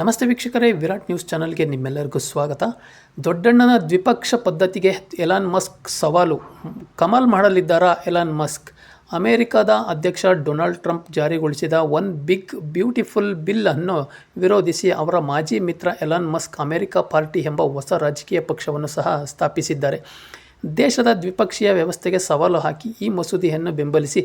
ನಮಸ್ತೆ ವೀಕ್ಷಕರೇ, ವಿರಾಟ್ ನ್ಯೂಸ್ ಚಾನಲ್ಗೆ ನಿಮ್ಮೆಲ್ಲರಿಗೂ ಸ್ವಾಗತ. ದೊಡ್ಡಣ್ಣನ ದ್ವಿಪಕ್ಷ ಪದ್ಧತಿಗೆ ಎಲಾನ್ ಮಸ್ಕ್ ಸವಾಲು. ಕಮಲ್ ಮಾಡಲಿದ್ದಾರಾ ಎಲಾನ್ ಮಸ್ಕ್? ಅಮೆರಿಕದ ಅಧ್ಯಕ್ಷ ಡೊನಾಲ್ಡ್ ಟ್ರಂಪ್ ಜಾರಿಗೊಳಿಸಿದ ಒನ್ ಬಿಗ್ ಬ್ಯೂಟಿಫುಲ್ ಬಿಲ್ ಅನ್ನು ವಿರೋಧಿಸಿ ಅವರ ಮಾಜಿ ಮಿತ್ರ ಎಲಾನ್ ಮಸ್ಕ್ ಅಮೆರಿಕ ಪಾರ್ಟಿ ಎಂಬ ಹೊಸ ರಾಜಕೀಯ ಪಕ್ಷವನ್ನು ಸಹ ಸ್ಥಾಪಿಸಿದ್ದಾರೆ. ದೇಶದ ದ್ವಿಪಕ್ಷೀಯ ವ್ಯವಸ್ಥೆಗೆ ಸವಾಲು ಹಾಕಿ ಈ ಮಸೂದೆಯನ್ನು ಬೆಂಬಲಿಸಿ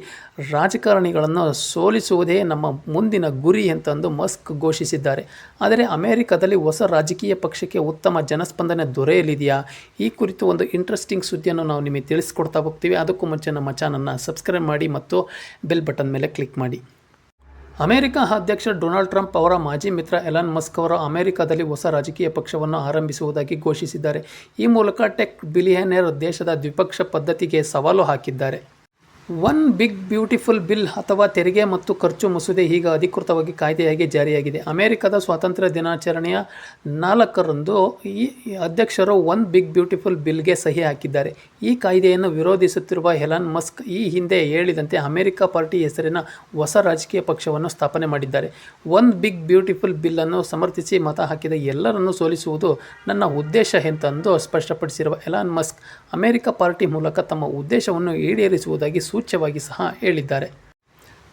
ರಾಜಕಾರಣಿಗಳನ್ನು ಸೋಲಿಸುವುದೇ ನಮ್ಮ ಮುಂದಿನ ಗುರಿ ಅಂತಂದು ಮಸ್ಕ್ ಘೋಷಿಸಿದ್ದಾರೆ. ಆದರೆ ಅಮೆರಿಕದಲ್ಲಿ ಹೊಸ ರಾಜಕೀಯ ಪಕ್ಷಕ್ಕೆ ಉತ್ತಮ ಜನಸ್ಪಂದನೆ ದೊರೆಯಲಿದೆಯಾ? ಈ ಕುರಿತು ಒಂದು ಇಂಟ್ರೆಸ್ಟಿಂಗ್ ಸುದ್ದಿಯನ್ನು ನಾವು ನಿಮಗೆ ತಿಳಿಸ್ಕೊಡ್ತಾ ಹೋಗ್ತೀವಿ. ಅದಕ್ಕೂ ಮುಂಚೆ ನಮ್ಮ ಚಾನಲ್ನ ಸಬ್ಸ್ಕ್ರೈಬ್ ಮಾಡಿ ಮತ್ತು ಬೆಲ್ ಬಟನ್ ಮೇಲೆ ಕ್ಲಿಕ್ ಮಾಡಿ. ಅಮೆರಿಕ ಅಧ್ಯಕ್ಷ ಡೊನಾಲ್ಡ್ ಟ್ರಂಪ್ ಅವರ ಮಾಜಿ ಮಿತ್ರ ಎಲಾನ್ ಮಸ್ಕ್ ಅವರು ಅಮೆರಿಕದಲ್ಲಿ ಹೊಸ ರಾಜಕೀಯ ಪಕ್ಷವನ್ನು ಆರಂಭಿಸುವುದಾಗಿ ಘೋಷಿಸಿದ್ದಾರೆ. ಈ ಮೂಲಕ ಟೆಕ್ ಬಿಲಿಯನೇರ್ ದೇಶದ ದ್ವಿಪಕ್ಷ ಪದ್ಧತಿಗೆ ಸವಾಲು ಹಾಕಿದ್ದಾರೆ. ಒನ್ ಬಿಗ್ ಬ್ಯೂಟಿಫುಲ್ ಬಿಲ್ ಅಥವಾ ತೆರಿಗೆ ಮತ್ತು ಖರ್ಚು ಮಸೂದೆ ಈಗ ಅಧಿಕೃತವಾಗಿ ಕಾಯ್ದೆಯಾಗಿ ಜಾರಿಯಾಗಿದೆ. ಅಮೆರಿಕದ ಸ್ವಾತಂತ್ರ್ಯ ದಿನಾಚರಣೆಯ ನಾಲ್ಕರಂದು ಈ ಅಧ್ಯಕ್ಷರು ಒನ್ ಬಿಗ್ ಬ್ಯೂಟಿಫುಲ್ ಬಿಲ್ಗೆ ಸಹಿ ಹಾಕಿದ್ದಾರೆ. ಈ ಕಾಯ್ದೆಯನ್ನು ವಿರೋಧಿಸುತ್ತಿರುವ ಹೆಲಾನ್ ಮಸ್ಕ್ ಈ ಹಿಂದೆ ಹೇಳಿದಂತೆ ಅಮೆರಿಕ ಪಾರ್ಟಿ ಹೆಸರಿನ ಹೊಸ ರಾಜಕೀಯ ಪಕ್ಷವನ್ನು ಸ್ಥಾಪನೆ ಮಾಡಿದ್ದಾರೆ. ಒನ್ ಬಿಗ್ ಬ್ಯೂಟಿಫುಲ್ ಬಿಲ್ಲನ್ನು ಸಮರ್ಥಿಸಿ ಮತ ಹಾಕಿದ ಎಲ್ಲರನ್ನು ಸೋಲಿಸುವುದು ನನ್ನ ಉದ್ದೇಶ ಎಂತಂದು ಸ್ಪಷ್ಟಪಡಿಸಿರುವ ಎಲಾನ್ ಮಸ್ಕ್ ಅಮೆರಿಕ ಪಾರ್ಟಿ ಮೂಲಕ ತಮ್ಮ ಉದ್ದೇಶವನ್ನು ಈಡೇರಿಸುವುದಾಗಿ ಸೂಚ್ಯವಾಗಿ ಸಹ ಹೇಳಿದ್ದಾರೆ.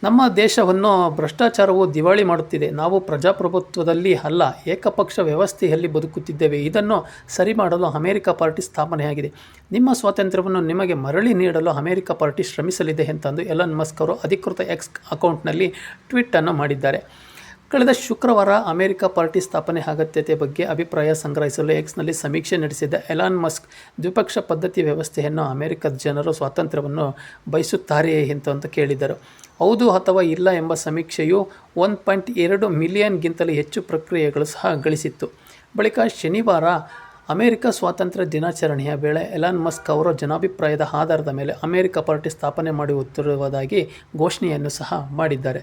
ನಮ್ಮ ದೇಶವನ್ನು ಭ್ರಷ್ಟಾಚಾರವು ದಿವಾಳಿ ಮಾಡುತ್ತಿದೆ. ನಾವು ಪ್ರಜಾಪ್ರಭುತ್ವದಲ್ಲಿ ಅಲ್ಲ, ಏಕಪಕ್ಷ ವ್ಯವಸ್ಥೆಯಲ್ಲಿ ಬದುಕುತ್ತಿದ್ದೇವೆ. ಇದನ್ನು ಸರಿ ಮಾಡಲು ಅಮೆರಿಕ ಪಾರ್ಟಿ ಸ್ಥಾಪನೆಯಾಗಿದೆ. ನಿಮ್ಮ ಸ್ವಾತಂತ್ರ್ಯವನ್ನು ನಿಮಗೆ ಮರಳಿ ನೀಡಲು ಅಮೆರಿಕ ಪಾರ್ಟಿ ಶ್ರಮಿಸಲಿದೆ ಎಂತಂದು ಎಲನ್ ಮಸ್ಕ್ ಅವರು ಅಧಿಕೃತ ಎಕ್ಸ್ ಅಕೌಂಟ್ನಲ್ಲಿ ಟ್ವೀಟನ್ನು ಮಾಡಿದ್ದಾರೆ. ಕಳೆದ ಶುಕ್ರವಾರ ಅಮೆರಿಕ ಪಾರ್ಟಿ ಸ್ಥಾಪನೆ ಅಗತ್ಯತೆ ಬಗ್ಗೆ ಅಭಿಪ್ರಾಯ ಸಂಗ್ರಹಿಸಲು ಎಕ್ಸ್ನಲ್ಲಿ ಸಮೀಕ್ಷೆ ನಡೆಸಿದ ಎಲಾನ್ ಮಸ್ಕ್ ದ್ವಿಪಕ್ಷ ಪದ್ಧತಿ ವ್ಯವಸ್ಥೆಯನ್ನು ಅಮೆರಿಕದ ಜನರು ಸ್ವಾತಂತ್ರ್ಯವನ್ನು ಬಯಸುತ್ತಾರೆಯೇ ಅಂತ ಅಂತ ಕೇಳಿದರು. ಹೌದು ಅಥವಾ ಇಲ್ಲ ಎಂಬ ಸಮೀಕ್ಷೆಯು ಒನ್ ಪಾಯಿಂಟ್ ಎರಡು ಮಿಲಿಯನ್ಗಿಂತಲೂ ಹೆಚ್ಚು ಪ್ರಕ್ರಿಯೆಗಳು ಸಹ ಗಳಿಸಿತ್ತು. ಬಳಿಕ ಶನಿವಾರ ಅಮೆರಿಕ ಸ್ವಾತಂತ್ರ್ಯ ದಿನಾಚರಣೆಯ ವೇಳೆ ಎಲಾನ್ ಮಸ್ಕ್ ಅವರ ಜನಾಭಿಪ್ರಾಯದ ಆಧಾರದ ಮೇಲೆ ಅಮೆರಿಕ ಪಾರ್ಟಿ ಸ್ಥಾಪನೆ ಮಾಡುತ್ತಿರುವುದಾಗಿ ಘೋಷಣೆಯನ್ನು ಸಹ ಮಾಡಿದ್ದಾರೆ.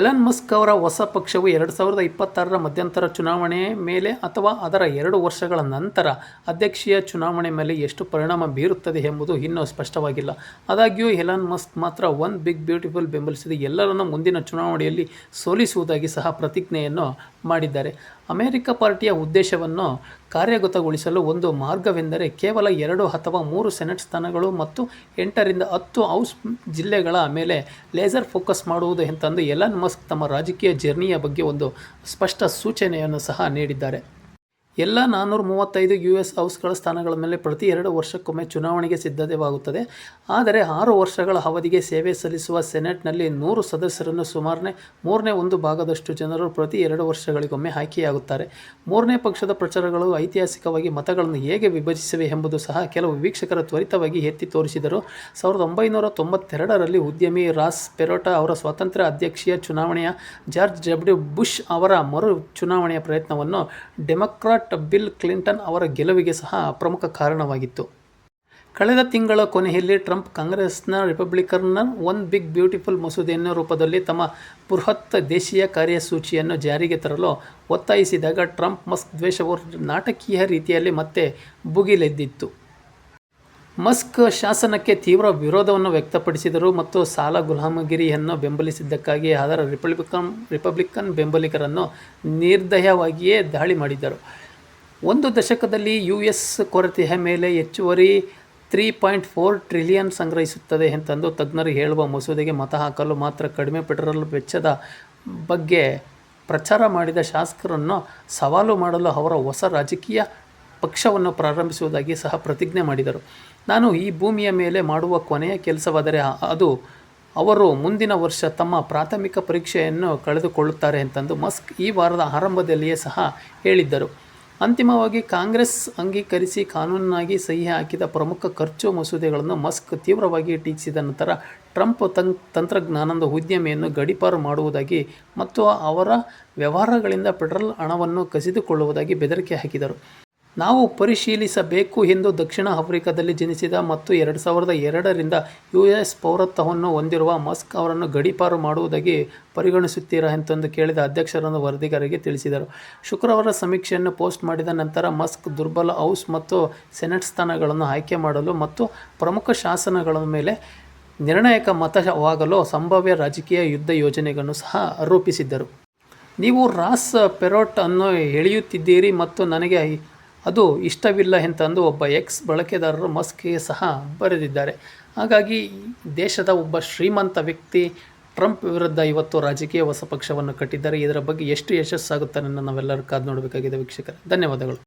ಎಲನ್ ಮಸ್ಕ್ ಅವರ ಹೊಸ ಪಕ್ಷವು ಎರಡು ಸಾವಿರದ ಇಪ್ಪತ್ತಾರರ ಮಧ್ಯಂತರ ಚುನಾವಣೆ ಮೇಲೆ ಅಥವಾ ಅದರ ಎರಡು ವರ್ಷಗಳ ನಂತರ ಅಧ್ಯಕ್ಷೀಯ ಚುನಾವಣೆ ಮೇಲೆ ಎಷ್ಟು ಪರಿಣಾಮ ಬೀರುತ್ತದೆ ಎಂಬುದು ಇನ್ನೂ ಸ್ಪಷ್ಟವಾಗಿಲ್ಲ. ಆದಾಗ್ಯೂ, ಎಲಾನ್ ಮಸ್ಕ್ ಮಾತ್ರ ಒನ್ ಬಿಗ್ ಬ್ಯೂಟಿಫುಲ್ ಬೆಂಬಲಿಸಿದ ಎಲ್ಲರನ್ನು ಮುಂದಿನ ಚುನಾವಣೆಯಲ್ಲಿ ಸೋಲಿಸುವುದಾಗಿ ಸಹ ಪ್ರತಿಜ್ಞೆಯನ್ನು ಮಾಡಿದ್ದಾರೆ. ಅಮೆರಿಕ ಪಾರ್ಟಿಯ ಉದ್ದೇಶವನ್ನು ಕಾರ್ಯಗತಗೊಳಿಸಲು ಒಂದು ಮಾರ್ಗವೆಂದರೆ ಕೇವಲ ಎರಡು ಅಥವಾ ಮೂರು ಸೆನೆಟ್ ಸ್ಥಾನಗಳು ಮತ್ತು ಎಂಟರಿಂದ ಹತ್ತು ಹೌಸ್ ಜಿಲ್ಲೆಗಳ ಮೇಲೆ ಲೇಸರ್ ಫೋಕಸ್ ಮಾಡುವುದು ಎಂತಂದು ಎಲನ್ ಮಸ್ಕ್ ತಮ್ಮ ರಾಜಕೀಯ ಜರ್ನಿಯ ಬಗ್ಗೆ ಒಂದು ಸ್ಪಷ್ಟ ಸೂಚನೆಯನ್ನು ಸಹ ನೀಡಿದ್ದಾರೆ. ಎಲ್ಲ ನಾನ್ನೂರ ಮೂವತ್ತೈದು ಯು ಎಸ್ ಹೌಸ್ಗಳ ಸ್ಥಾನಗಳ ಮೇಲೆ ಪ್ರತಿ ಎರಡು ವರ್ಷಕ್ಕೊಮ್ಮೆ ಚುನಾವಣೆಗೆ ಸಿದ್ಧತೆವಾಗುತ್ತದೆ. ಆದರೆ ಆರು ವರ್ಷಗಳ ಅವಧಿಗೆ ಸೇವೆ ಸಲ್ಲಿಸುವ ಸೆನೆಟ್ನಲ್ಲಿ ನೂರು ಸದಸ್ಯರನ್ನು ಸುಮಾರನೆ ಮೂರನೇ ಒಂದು ಭಾಗದಷ್ಟು ಜನರು ಪ್ರತಿ ಎರಡು ವರ್ಷಗಳಿಗೊಮ್ಮೆ ಆಯ್ಕೆಯಾಗುತ್ತಾರೆ. ಮೂರನೇ ಪಕ್ಷದ ಪ್ರಚಾರಗಳು ಐತಿಹಾಸಿಕವಾಗಿ ಮತಗಳನ್ನು ಹೇಗೆ ವಿಭಜಿಸಿವೆ ಎಂಬುದು ಸಹ ಕೆಲವು ವೀಕ್ಷಕರ ತ್ವರಿತವಾಗಿ ಎತ್ತಿ ತೋರಿಸಿದರು. ಸಾವಿರದ ಒಂಬೈನೂರ ತೊಂಬತ್ತೆರಡರಲ್ಲಿ ಉದ್ಯಮಿ ರಾಸ್ ಪೆರೋಟಾ ಅವರ ಸ್ವಾತಂತ್ರ್ಯ ಅಧ್ಯಕ್ಷೀಯ ಚುನಾವಣೆಯ ಜಾರ್ಜ್ ಡಬ್ಲ್ಯೂ ಬುಷ್ ಅವರ ಮರು ಚುನಾವಣೆಯ ಪ್ರಯತ್ನವನ್ನು ಡೆಮೊಕ್ರಾಟ್ ಬಿಲ್ ಕ್ಲಿಂಟನ್ ಅವರ ಗೆಲುವಿಗೆ ಸಹ ಪ್ರಮುಖ ಕಾರಣವಾಗಿತ್ತು. ಕಳೆದ ತಿಂಗಳ ಕೊನೆಯಲ್ಲಿ ಟ್ರಂಪ್ ಕಾಂಗ್ರೆಸ್ನ ರಿಪಬ್ಲಿಕನ್ನ ಒನ್ ಬಿಗ್ ಬ್ಯೂಟಿಫುಲ್ ಮಸೂದೆಯನ್ನು ರೂಪದಲ್ಲಿ ತಮ್ಮ ಬೃಹತ್ ದೇಶೀಯ ಕಾರ್ಯಸೂಚಿಯನ್ನು ಜಾರಿಗೆ ತರಲು ಒತ್ತಾಯಿಸಿದಾಗ ಟ್ರಂಪ್ ಮಸ್ಕ್ ದ್ವೇಷವು ನಾಟಕೀಯ ರೀತಿಯಲ್ಲಿ ಮತ್ತೆ ಭುಗಿಲೆದ್ದಿತ್ತು. ಮಸ್ಕ್ ಶಾಸನಕ್ಕೆ ತೀವ್ರ ವಿರೋಧವನ್ನು ವ್ಯಕ್ತಪಡಿಸಿದರು ಮತ್ತು ಸಾಲ ಗುಲಾಮಗಿರಿಯನ್ನು ಬೆಂಬಲಿಸಿದ್ದಕ್ಕಾಗಿ ಅದರ ರಿಪಬ್ಲಿಕನ್ ರಿಪಬ್ಲಿಕನ್ ಬೆಂಬಲಿಗರನ್ನು ನಿರ್ದಯವಾಗಿಯೇ ದಾಳಿ ಮಾಡಿದರು. ಒಂದು ದಶಕದಲ್ಲಿ ಯು ಎಸ್ ಕೊರತೆಯ ಮೇಲೆ ಹೆಚ್ಚುವರಿ ತ್ರೀ ಪಾಯಿಂಟ್ ಫೋರ್ ಟ್ರಿಲಿಯನ್ ಸಂಗ್ರಹಿಸುತ್ತದೆ ಎಂತಂದು ತಜ್ಞರು ಹೇಳುವ ಮಸೂದೆಗೆ ಮತ ಹಾಕಲು ಮಾತ್ರ ಕಡಿಮೆ ಪೆಟ್ರೋಲ್ ವೆಚ್ಚದ ಬಗ್ಗೆ ಪ್ರಚಾರ ಮಾಡಿದ ಶಾಸಕರನ್ನು ಸವಾಲು ಮಾಡಲು ಅವರ ಹೊಸ ರಾಜಕೀಯ ಪಕ್ಷವನ್ನು ಪ್ರಾರಂಭಿಸುವುದಾಗಿ ಸಹ ಪ್ರತಿಜ್ಞೆ ಮಾಡಿದರು. ನಾನು ಈ ಭೂಮಿಯ ಮೇಲೆ ಮಾಡುವ ಕೊನೆಯ ಕೆಲಸವಾದರೆ ಅದು ಅವರು ಮುಂದಿನ ವರ್ಷ ತಮ್ಮ ಪ್ರಾಥಮಿಕ ಪರೀಕ್ಷೆಯನ್ನು ಕಳೆದುಕೊಳ್ಳುತ್ತಾರೆ ಅಂತಂದು ಮಸ್ಕ್ ಈ ವಾರದ ಆರಂಭದಲ್ಲಿಯೇ ಸಹ ಹೇಳಿದ್ದರು. ಅಂತಿಮವಾಗಿ ಕಾಂಗ್ರೆಸ್ ಅಂಗೀಕರಿಸಿ ಕಾನೂನಾಗಿ ಸಹಿ ಹಾಕಿದ ಪ್ರಮುಖ ಖರ್ಚು ಮಸೂದೆಗಳನ್ನು ಮಸ್ಕ್ ತೀವ್ರವಾಗಿ ಟೀಕಿಸಿದ ನಂತರ ಟ್ರಂಪ್ ತಂ ತಂತ್ರಜ್ಞಾನದ ಉದ್ಯಮೆಯನ್ನು ಗಡೀಪಾರು ಮಾಡುವುದಾಗಿ ಮತ್ತು ಅವರ ವ್ಯವಹಾರಗಳಿಂದ ಫೆಡರಲ್ ಹಣವನ್ನು ಕಸಿದುಕೊಳ್ಳುವುದಾಗಿ ಬೆದರಿಕೆ ಹಾಕಿದರು. ನಾವು ಪರಿಶೀಲಿಸಬೇಕು ಎಂದು ದಕ್ಷಿಣ ಆಫ್ರಿಕಾದಲ್ಲಿ ಜನಿಸಿದ ಮತ್ತು ಎರಡು ಸಾವಿರದ ಎರಡರಿಂದ ಯು ಎಸ್ ಪೌರತ್ವವನ್ನು ಹೊಂದಿರುವ ಮಸ್ಕ್ ಅವರನ್ನು ಗಡೀಪಾರು ಮಾಡುವುದಾಗಿ ಪರಿಗಣಿಸುತ್ತೀರಾ ಎಂತಂದು ಕೇಳಿದ ಅಧ್ಯಕ್ಷರನ್ನು ವರದಿಗಾರರಿಗೆ ತಿಳಿಸಿದರು. ಶುಕ್ರವಾರ ಸಮೀಕ್ಷೆಯನ್ನು ಪೋಸ್ಟ್ ಮಾಡಿದ ನಂತರ ಮಸ್ಕ್ ದುರ್ಬಲ ಹೌಸ್ ಮತ್ತು ಸೆನೆಟ್ ಸ್ಥಾನಗಳನ್ನು ಆಯ್ಕೆ ಮಾಡಲು ಮತ್ತು ಪ್ರಮುಖ ಶಾಸನಗಳ ಮೇಲೆ ನಿರ್ಣಾಯಕ ಮತವಾಗಲು ಸಂಭಾವ್ಯ ರಾಜಕೀಯ ಯುದ್ಧ ಯೋಜನೆಗಳನ್ನು ಸಹ ಆರೋಪಿಸಿದ್ದರು. ನೀವು ರಾಸ್ ಪೆರೋಟ್ ಅನ್ನು ಎಳೆಯುತ್ತಿದ್ದೀರಿ ಮತ್ತು ನನಗೆ ಅದು ಇಷ್ಟವಿಲ್ಲ ಎಂತಂದು ಒಬ್ಬ ಎಕ್ಸ್ ಬಳಕೆದಾರರು ಮಸ್ಕ್ಗೆ ಸಹ ಬರೆದಿದ್ದಾರೆ. ಹಾಗಾಗಿ ದೇಶದ ಒಬ್ಬ ಶ್ರೀಮಂತ ವ್ಯಕ್ತಿ ಟ್ರಂಪ್ ವಿರುದ್ಧ ಇವತ್ತು ರಾಜಕೀಯ ಹೊಸ ಪಕ್ಷವನ್ನು ಕಟ್ಟಿದ್ದಾರೆ. ಇದರ ಬಗ್ಗೆ ಎಷ್ಟು ಯಶಸ್ಸಾಗುತ್ತಾನೆ ನಾವೆಲ್ಲರೂ ಕಾದು ನೋಡಬೇಕಾಗಿದೆ ವೀಕ್ಷಕರೇ. ಧನ್ಯವಾದಗಳು.